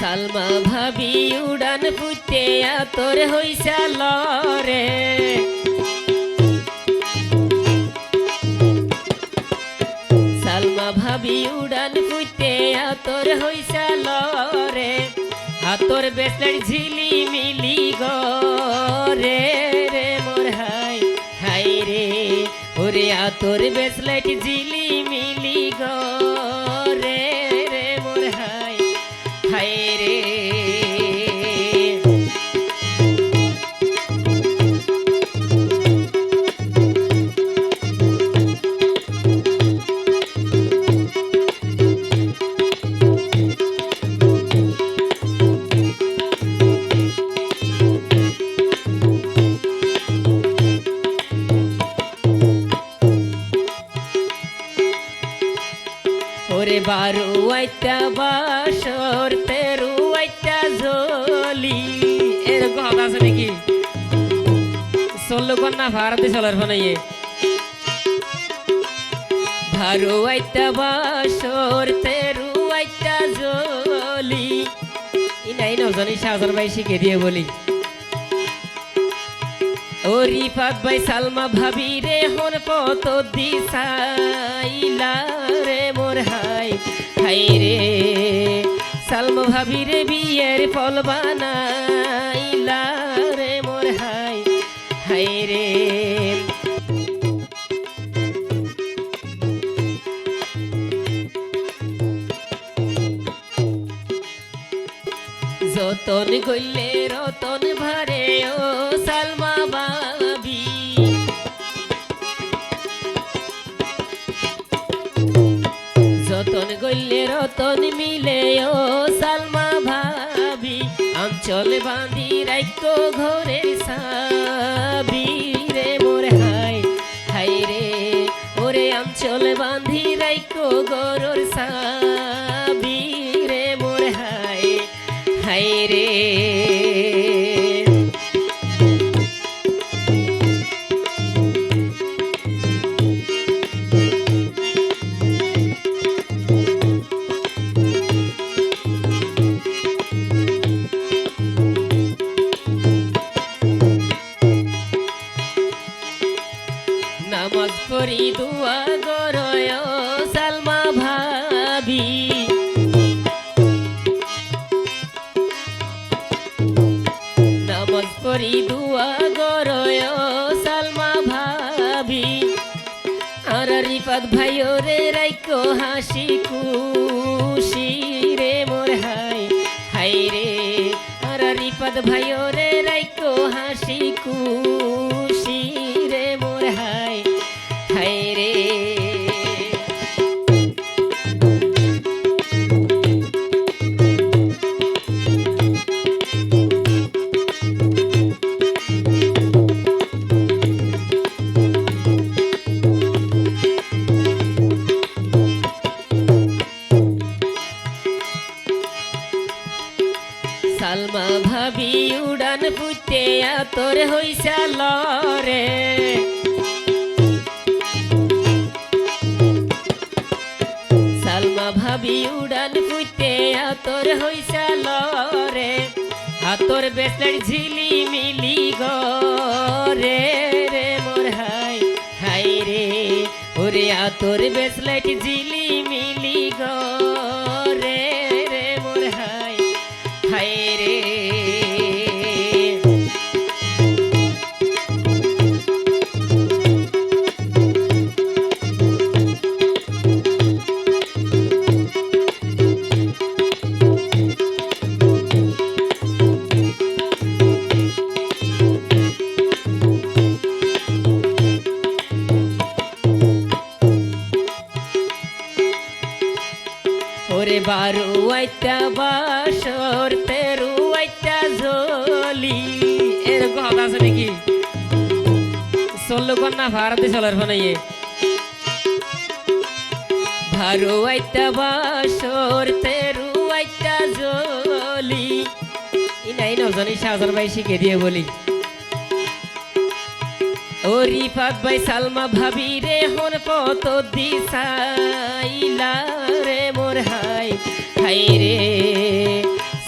সালমা ভাবি উড়ান পুতে তোর হইসা লরে। সালমা ভাবি উড়ান পুতে তোর হইসা লরে। হাতর বেসলেট ঝিলি মিলি গরে রে মোর হাই হাই রে। ওরে আতর বেসলেট ঝিলি ওরে বারু আইতা বাসর, তেরু আইতা জলি। এরকম কথা আছে নাকি? চলল কন্যা, ভারতে চলার ফোনে ভারু আইতা বাসর, তেরু আইতা জলি। ইনাই নজনি সাজার ভাই শিখে দিয়ে বলি। ও রিফাত ভাই সালমা ভাবি রে হন পত দিসাইলা রে মোর হাই হাই রে। সালমা ভাবি রে বিয়ের ফল বানাইলা রে মোর হাই হাই রে। যতন গইলে রতন মিলে, ও সালমা ভাবি অঞ্চল বাঁধি রাইকো ঘরে সাবি রে মোর হাই হাই রে, ওরে অঞ্চল বাঁধি রাইকো গরর সাবি রে মোর হাই হাই রে। নামাজ পড়ি দুয়া গরয়, সালমা ভাবি। আর রিপাত ভাইও রে রাইকো হাসি খুশি রে মোর হাই হাই রে। আর রিপাত ভাইও রে রাইকো হাসি খুশি সালমা ভাবি, উড়ান পুতে তোর হইসা লরে। সালমা ভাবি, উড়ান পুতে তোর হইসা লরে। হাতর বেসলেট ঝিলি মিলি গরে রে মোর হাই হাই রে। ওরে আতর বেসলেট ঝিলি মিলি গরে। ওরে বারু আইতা বাসর, তেরু আইতা জলি। এরকম কথা আছে নাকি? চলল কন্যা, ভারতে চলার ফোনে ভারু আইতা বাসর, তেরু আইতা জলি। ইনাই নজনি সাজার ভাই শিখে দিয়ে বলি। ও রিফাত ভাই, সালমা ভাবি রে, হন পত দিসাইলা রে মোর হাই হাই রে।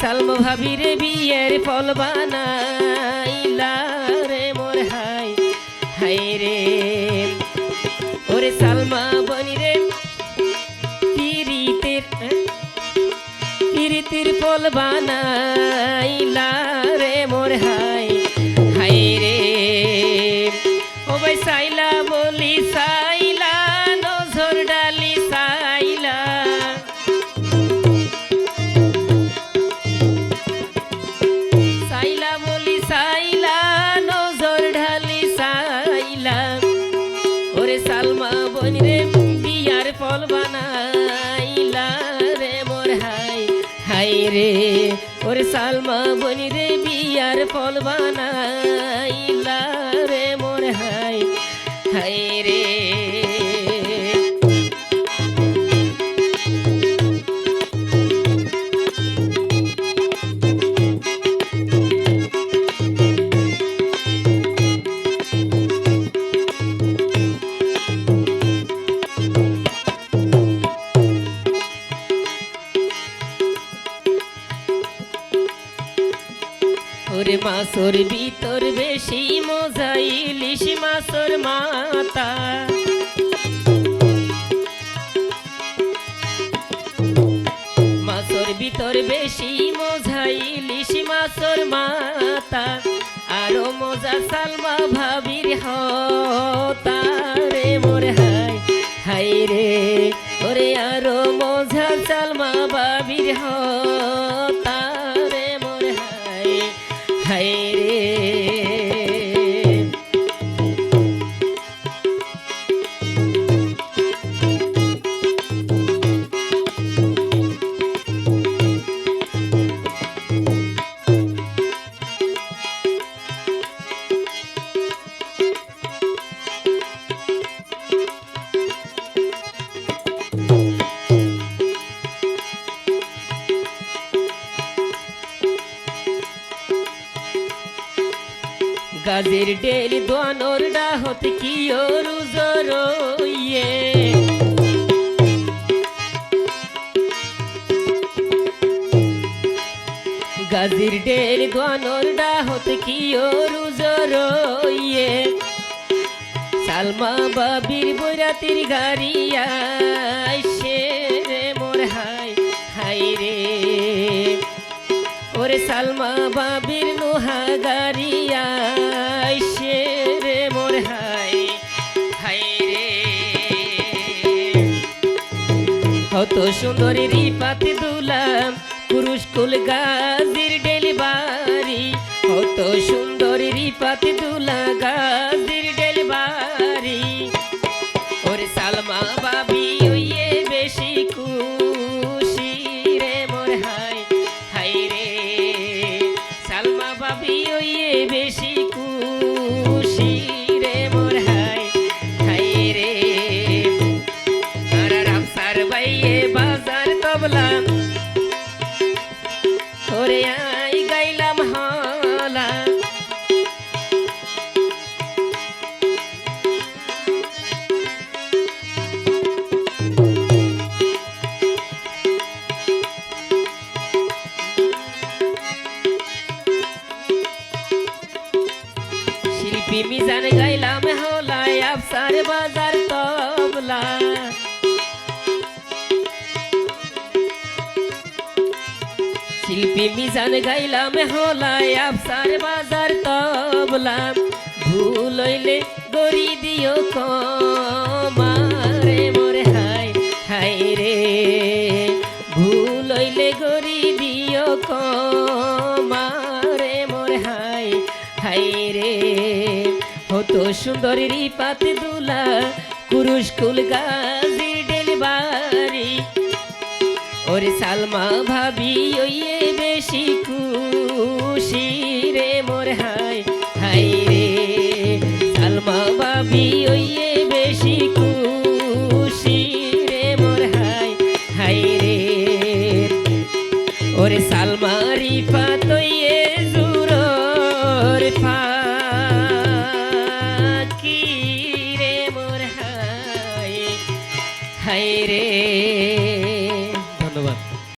সালম ভাবির বিয়ের ফল বানাইলা রে মোর হাই হাই রে। ওরে সালমা বনি রে পিরিতের পিরিতির ফল বানাইলা রে মোর হাই। ওরে সালমা বনি রে বিয়ার ফল বানাইলা রে মোর হাই হাই রে। ওরে সালমা বনি রে বিয়ার ফল বানাইলা রে মোর হাই হাই রে। ওরে মাসর ভিতর বেশি মজা, ইলিশ মাসর মাতা মাসর ভিতর বেশি মজা, ইলিশ মাসর মাতা আরও মজা সালমা ভাবির হতা রে মোর হাই হাই রে। ওরে আরও মজা সালমা ভাবির হতা। গাজের ডেল দোয়ানোর ডাহত কি ওরু জরইয়ে? গাজের ডেল দোয়ানোর ডাহত কি ওরু জরইয়ে? সালমা বাবির বৈরাতির গাড়িয়া সে রে মোর হাই হাই রে। ওরে সালমা বাবির নোহা গারিয়া কত সুন্দরী রিপাতে দুলাম, পুরুষ কুল গাজির ডেলিভারি কত সুন্দরী রিপাতে দুলা গাজির ডেলিভারি ওরে সালমা বাবি, ওইয়ে বেশি খুশি রে মোর হাই হাই রে। সালমা বাবি, ওইয়ে বেশি খুশি রে তবলা ওরে আই গাইলাম হালা শিল্পী মিজান গাইলাম হলায় আফসার বাজার শিল্পী মিজান গাইলাম হলায় আফসার বাজার তবলা। ভুল হইলে গড়ি দিও কমারে মোরে হাই হাই রে। ভুল হইলে গড়ি দিও কমারে মোরে হাই হাই রে। হতো সুন্দর রিপাতে দুলা, কুরুশ কুল গাজির ডেলিভারি ওরে সালমা ভাবি, ওইয়ে বেশি খুশি রে মোর হাই হাই রে। সালমা বাবি ওই বেশি খুশি রে মোর হাই হাই রে। ওরে